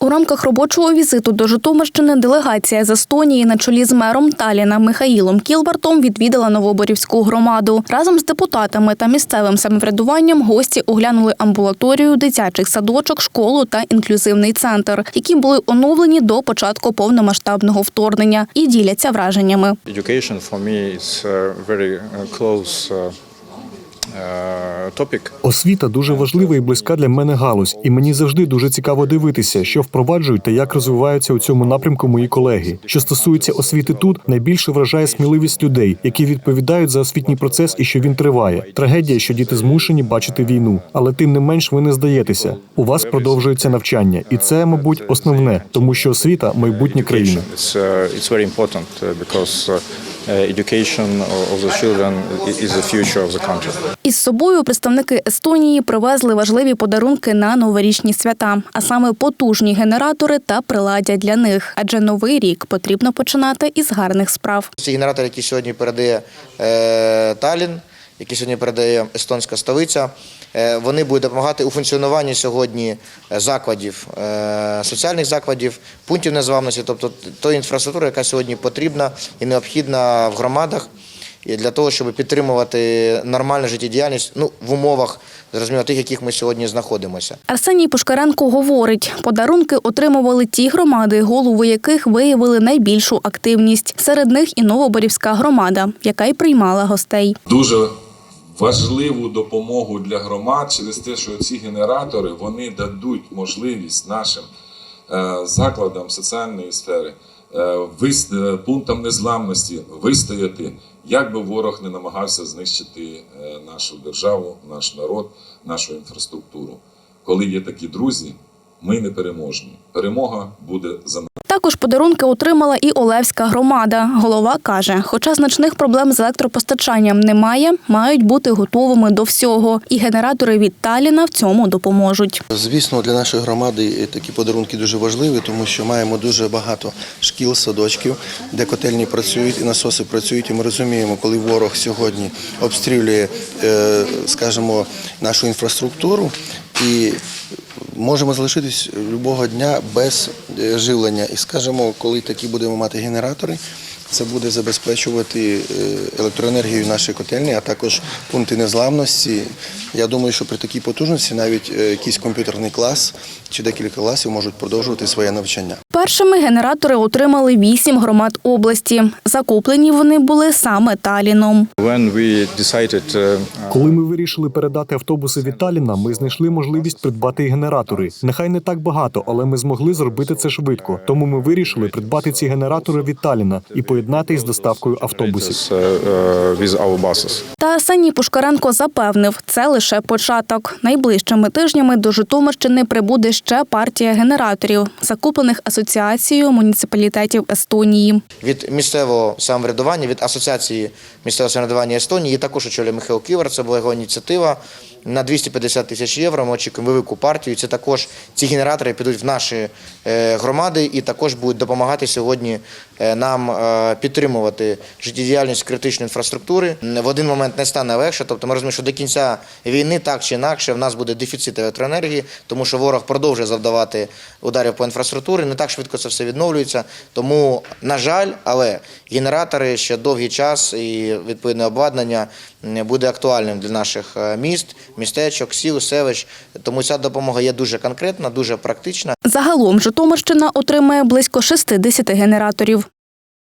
У рамках робочого візиту до Житомирщини делегація з Естонії на чолі з мером Таліна Михаїлом Кілбартом відвідала Новоборівську громаду. Разом з депутатами та місцевим самоврядуванням гості оглянули амбулаторію, дитячих садочок, школу та інклюзивний центр, які були оновлені до початку повномасштабного вторгнення і діляться враженнями. Education for me is very uh, close uh, uh. Освіта дуже важлива і близька для мене галузь, і мені завжди дуже цікаво дивитися, що впроваджують та як розвиваються у цьому напрямку мої колеги. Що стосується освіти тут, найбільше вражає сміливість людей, які відповідають за освітній процес і що він триває. Трагедія, що діти змушені бачити війну, але тим не менш ви не здаєтеся. У вас продовжується навчання, і це, мабуть, основне, тому що освіта майбутнє країни. Uh, education of the children is the future of the country. Із собою представники Естонії привезли важливі подарунки на новорічні свята, а саме потужні генератори та приладдя для них. Адже новий рік потрібно починати із гарних справ. Ці генератори, які сьогодні передає е, Талін, які сьогодні передає естонська столиця, е, вони будуть допомагати у функціонуванні сьогодні е, закладів, е, соціальних закладів, пунктів незламності, тобто тої інфраструктури, яка сьогодні потрібна і необхідна в громадах. І для того, щоб підтримувати нормальну життєдіяльність ну, в умовах, зрозуміло, тих, яких ми сьогодні знаходимося. Арсеній Пушкаренко говорить, подарунки отримували ті громади, голови яких виявили найбільшу активність. Серед них і Новоборівська громада, яка й приймала гостей. дуже важливу допомогу для громад через те, що ці генератори вони дадуть можливість нашим е, закладам соціальної сфери, е, е, пунктам незламності вистояти, як би ворог не намагався знищити нашу державу, наш народ, нашу інфраструктуру. Коли є такі друзі, ми не переможні. Перемога буде за нами. Також подарунки отримала і Олевська громада. Голова каже, хоча значних проблем з електропостачанням немає, мають бути готовими до всього. І генератори від Таліна в цьому допоможуть. Звісно, для нашої громади такі подарунки дуже важливі, тому що маємо дуже багато шкіл, садочків, де котельні працюють і насоси працюють. І ми розуміємо, коли ворог сьогодні обстрілює, е, скажімо, нашу інфраструктуру і можемо залишитись любого дня без е, живлення. І скажімо, коли такі будемо мати генератори. Це буде забезпечувати е, електроенергію нашої котельні, а також пункти незламності. Я думаю, що при такій потужності навіть е, якийсь комп'ютерний клас чи декілька класів можуть продовжувати своє навчання. Першими генератори отримали вісім громад області. Закуплені вони були саме Таліном. Uh, Коли ми вирішили передати автобуси від Таліна, ми знайшли можливість придбати і генератори. Нехай не так багато, але ми змогли зробити це швидко. Тому ми вирішили придбати ці генератори від Таліна і поєднати їх з доставкою автобусів. our buses. Та Арсеній Пушкаренко запевнив, це лише початок. Найближчими тижнями до Житомирщини прибуде ще партія генераторів, закуплених асоціацією муніципалітетів Естонії. від місцевого самоврядування, від асоціації місцевого самоврядування Естонії, також очолює Михайло Ківер. Це була його ініціатива. На 250 тисяч євро ми очікуємо велику партію. Це також ці генератори підуть в наші е, громади і також будуть допомагати сьогодні е, нам е, підтримувати життєдіяльність критичної інфраструктури. В один момент не стане легше. Тобто ми розуміємо, що до кінця війни так чи інакше в нас буде дефіцит електроенергії, тому що ворог продовжує завдавати ударів по інфраструктурі. Не так швидко це все відновлюється. Тому, на жаль, але генератори ще довгий час і відповідне обладнання буде актуальним для наших е, міст, містечок, сіл, селищ. Тому ця допомога є дуже конкретна, дуже практична. Загалом Житомирщина отримає близько 60 генераторів.